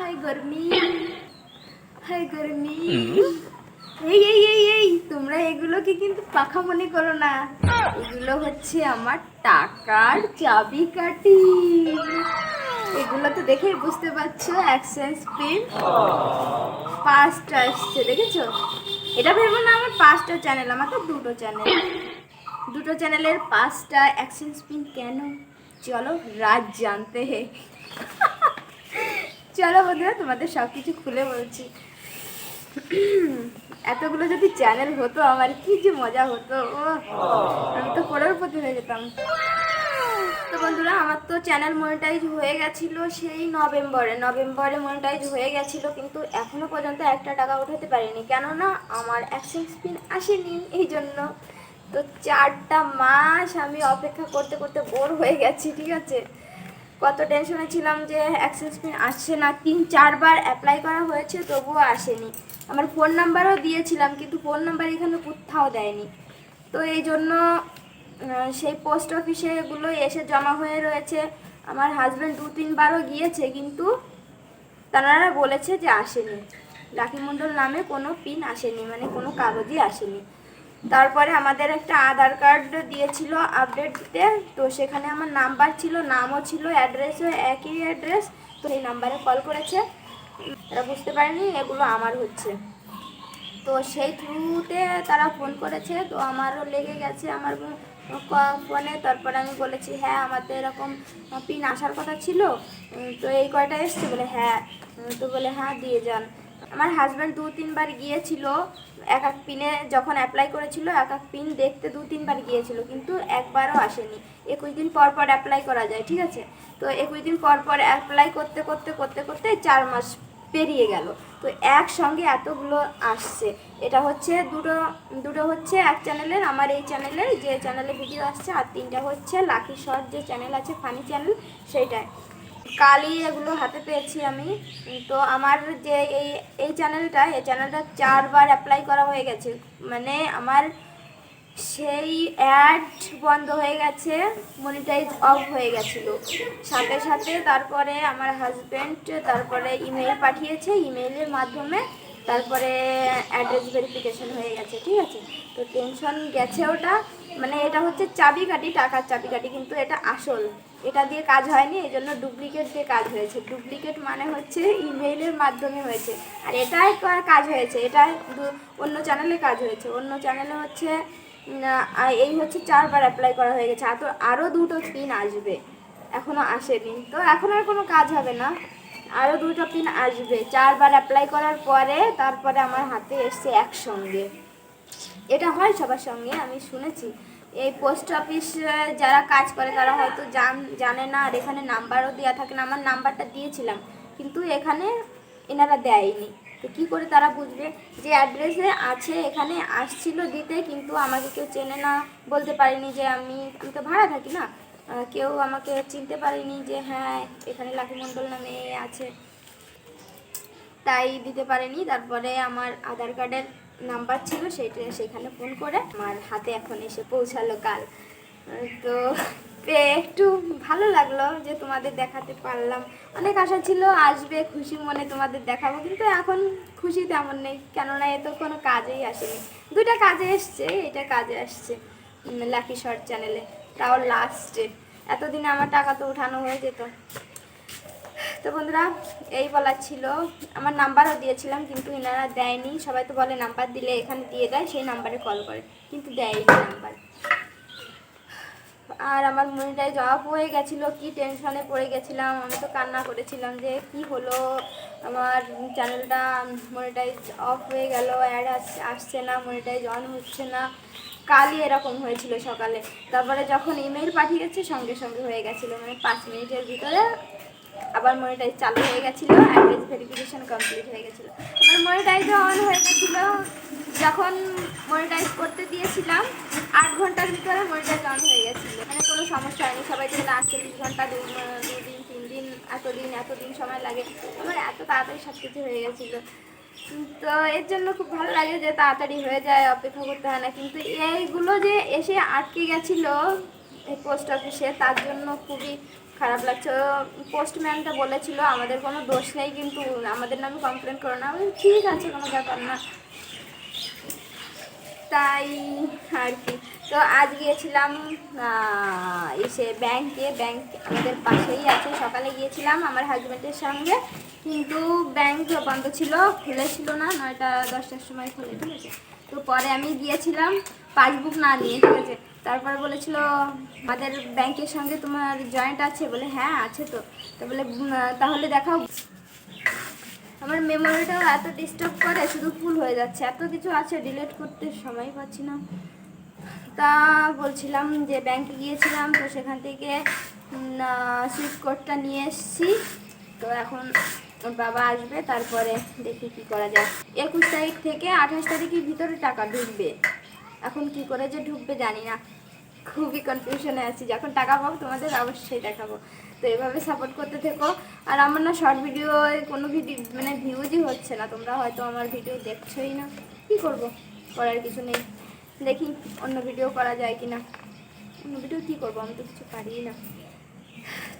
High গরমি high গরমি এই এই এই এই তোমরা এগুলোকে কিন্তু পাখা মনে করো না। এগুলো হচ্ছে আমার টাকার চাবিকাঠি। এগুলো তো দেখেই বুঝতে পারছ এক্সচেঞ্জ পিন পাঁচটা এসছে দেখেছ? এটা ভেবো না আমার পাঁচটা চ্যানেল আমার তো দুটো চ্যানেল দুটো চ্যানেলের পাঁচটা এক্সচেঞ্জ পিন কেন? চলো রাজ জানতে হে। চলো বন্ধুরা তোমাদের সব কিছু খুলে বলছি। এতগুলো যদি চ্যানেল হতো আমার, কি যে মজা হতো। আমি তো করোড়পতি হয়ে যেতাম। তো বন্ধুরা, আমার তো চ্যানেল মনিটাইজ হয়ে গেছিল সেই নভেম্বরে। নভেম্বরে মনিটাইজ হয়ে গেছিল, কিন্তু এখনও পর্যন্ত একটা টাকা উঠাতে পারিনি। কেননা আমার অ্যাক্সেস পিন আসেনি এই জন্য। তো চারটা মাস আমি অপেক্ষা করতে করতে বোর হয়ে গেছি, ঠিক আছে? কত টেনশনে ছিলাম যে অ্যাক্সেস পিন আসছে না। তিন, চারবার অ্যাপ্লাই করা হয়েছে, তবুও আসেনি। আমার ফোন নাম্বারও দিয়েছিলাম, কিন্তু ফোন নাম্বার এখানে কোথাও দেয়নি। তো এই জন্য সেই পোস্ট অফিসে এগুলো এসে জমা হয়ে রয়েছে। আমার হাজব্যান্ড দু, তিনবারও গিয়েছে, কিন্তু তারা বলেছে যে আসেনি। লাকি মণ্ডল নামে কোনো পিন আসেনি মানে কোনো কাগজই আসেনি। তারপরে আমাদের একটা আধার কার্ড দিয়েছিল আপডেট দিতে। তো সেখানে আমার নাম্বার ছিল, নামও ছিল অ্যাড্রেসও একই অ্যাড্রেস তো এই নাম্বারে কল করেছে। তারা বুঝতে পারেনি, এগুলো আমার হচ্ছে। তো সেই থ্রুতে তারা ফোন করেছে। তো আমারও লেগে গেছে আমার ফোনে তারপরে আমি বলেছি হ্যাঁ আমার তো এরকম পিন আসার কথা ছিল। তো এই কয়টা এসছে? বলে হ্যাঁ। তো বলে হ্যাঁ দিয়ে যান। আমার হাজব্যান্ড দু তিনবার গিয়েছিল, এক এক পিনে যখন অ্যাপ্লাই করেছিল, এক এক পিন দেখতে দু তিনবার গিয়েছিল, কিন্তু একবারও আসেনি। একুশ দিন পর পর অ্যাপ্লাই করা যায়, ঠিক আছে? তো একুশ দিন পর পর অ্যাপ্লাই করতে করতে করতে করতে চার মাস পেরিয়ে গেল। তো একসঙ্গে এতগুলো আসছে। এটা হচ্ছে দুটো দুটো হচ্ছে এক চ্যানেলের আমার এই চ্যানেলের যে চ্যানেলে ভিডিও আসছে, আর তিনটা হচ্ছে লাকি শর্ট যে চ্যানেল আছে ফানি চ্যানেল সেইটায়। কালই এগুলো হাতে পেয়েছি আমি। তো আমার যে এই এই চ্যানেলটা এই চ্যানেলটা চারবার অ্যাপ্লাই করা হয়ে গেছে। মানে আমার সেই অ্যাড বন্ধ হয়ে গেছে মনিটাইজ অফ হয়ে গেছিল। সাথে সাথে তারপরে আমার হাজব্যান্ড তারপরে ইমেল পাঠিয়েছে। ইমেলের মাধ্যমে তারপরে অ্যাড্রেস ভেরিফিকেশন হয়ে গেছে, ঠিক আছে? তো টেনশন গেছে ওটা। মানে এটা হচ্ছে চাবিকাঠি, টাকার চাবিকাঠি, কিন্তু এটা আসল। এটা দিয়ে কাজ হয়নি, এই জন্য ডুপ্লিকেট দিয়ে কাজ হয়েছে। ডুপ্লিকেট মানে হচ্ছে ইমেইলের মাধ্যমে হয়েছে। আর এটাই কাজ হয়েছে এটা অন্য চ্যানেলে কাজ হয়েছে। অন্য চ্যানেলে হচ্ছে এই হচ্ছে চারবার অ্যাপ্লাই করা হয়ে গেছে। আর তো আরও দুটো পিন আসবে। এখনও আসেনি। তো এখন আর কোনো কাজ হবে না। আরও দুটো পিন আসবে। চারবার অ্যাপ্লাই করার পরে, তারপরে আমার হাতে এসছে একসঙ্গে। এটা হয় সবার সঙ্গে, আমি শুনেছি। এই পোস্ট অফিস যারা কাজ করে তারা হয়তো জান, জানে না, আর এখানে নাম্বারও দেওয়া থাকে না, আমার নাম্বারটা দিয়েছিলাম। কিন্তু এখানে এনারা দেয়নি। তো কী করে তারা বুঝবে? যে অ্যাড্রেসে আছে, এখানে আসছিল দিতে, কিন্তু আমাকে কেউ চেনে না, বলতে পারেনি যে আমি আমি তো ভাড়া থাকি না। কেউ আমাকে চিনতে পারেনি যে হ্যাঁ এখানে লাকি মণ্ডল নামে আছে। তাই দিতে পারেনি। তারপরে আমার আধার কার্ডের নাম্বার ছিল, সেইটা সেখানে ফোন করে আমার হাতে এখন এসে পৌঁছালো কাল। তো পেয়ে একটু ভালো লাগল যে তোমাদের দেখাতে পারলাম। অনেক আশা ছিল, আসবে, খুশি মনে তোমাদের দেখাবো, কিন্তু এখন খুশি তেমন নেই, কেননা এ তো কোনো কাজেই আসেনি। দুইটা কাজে এসছে, এটা কাজে আসছে লাকি শর্ট চ্যানেলে তাও লাস্টে এতদিনে আমার টাকা তো উঠানো হয়ে যেত। তো বন্ধুরা, এই বলার ছিল। আমার নাম্বারও দিয়েছিলাম, কিন্তু এনারা দেয়নি। সবাই তো বলে নাম্বার দিলে এখানে দিয়ে দেয়, সেই নাম্বারে কল করে, কিন্তু দেয়নি নাম্বার। আর আমার মনিটাইজ অফ হয়ে গেছিল, কি টেনশনে পড়ে গেছিলাম, আমি তো কান্না করেছিলাম যে, কি হলো? আমার চ্যানেলটা মনিটাইজ অফ হয়ে গেল অ্যাড আসছে না মনিটাইজ অন হচ্ছে না। কালই এরকম হয়েছিল সকালে। তারপরে যখন ইমেল পাঠিয়েছে, সঙ্গে সঙ্গে হয়ে গেছিল মানে পাঁচ মিনিটের ভিতরে আবার মনিটাইজ চালু হয়ে গেছিল অ্যাড্রেস ভেরিফিকেশন কমপ্লিট হয়ে গেছিল। আমার মনিটাইজও অন হয়ে গেছিল, যখন মনিটাইজ করতে দিয়েছিলাম, আট ঘণ্টার ভিতরে মনিটাইজ অন হয়ে গেছিল। মানে কোনো সমস্যা হয়নি, সবাই যেন আটচল্লিশ ঘণ্টা দু দুদিন তিন দিন, এতদিন এতদিন সময় লাগে। আমার এত তাড়াতাড়ি সব কিছু হয়ে গেছিল। তো এর জন্য খুব ভালো লাগে যে তাড়াতাড়ি হয়ে যায়, অপেক্ষা করতে হয় না। কিন্তু এইগুলো যে এসে আটকে গেছিল পোস্ট অফিসে তার জন্য খুবই খারাপ লাগছে। পোস্টম্যানটা বলেছিল, আমাদের কোনো দোষ নেই কিন্তু আমাদের নামে কমপ্লেন করো না। আমি ঠিক আছে, কোনো ব্যাপার না। তাই আর কি। তো আজ গিয়েছিলাম এসে ব্যাংকে ব্যাংক আমাদের পাশেই আছে। সকালে গিয়েছিলাম আমার হাজব্যান্ডের সঙ্গে, কিন্তু ব্যাংক বন্ধ ছিল, খুলেছিল না, নয়টা দশটার সময় খুলে, ঠিক আছে? তো পরে আমি গিয়েছিলাম পাসবুক না নিয়ে, ঠিক আছে? তারপরে বলেছিল, আমাদের ব্যাংকের সঙ্গে তোমার জয়েন্ট আছে? বলে হ্যাঁ আছে তো। তো বলে তাহলে দেখাও। আমার মেমোরিটাও এত ডিস্টার্ব করে, শুধু ফুল হয়ে যাচ্ছে। এত কিছু আছে ডিলিট করতে সময় পাচ্ছি না। তা বলছিলাম যে, ব্যাংকে গিয়েছিলাম, তো সেখান থেকে সুইফট কোডটা নিয়ে এসেছি। তো এখন বাবা আসবে, তারপরে দেখি কি করা যায়। একুশ তারিখ থেকে আঠাশ তারিখের ভিতরে টাকা ঢুকবে। এখন কি করে যে ঢুকবে জানি না। খুবই কনফিউশনে আছি। যখন টাকা পাবো তোমাদের অবশ্যই দেখাবো। তো এভাবে সাপোর্ট করতে থেকো। আর আমার না শর্ট ভিডিও কোনো ভিডিও মানে ভিউজই হচ্ছে না। তোমরা হয়তো আমার ভিডিও দেখছোই না। কি করব? করার কিছু নেই। দেখি অন্য ভিডিও করা যায় কি না অন্য ভিডিও কী করব? আমি তো কিছু পারি না।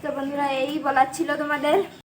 তো বন্ধুরা, এই বলার ছিল তোমাদের।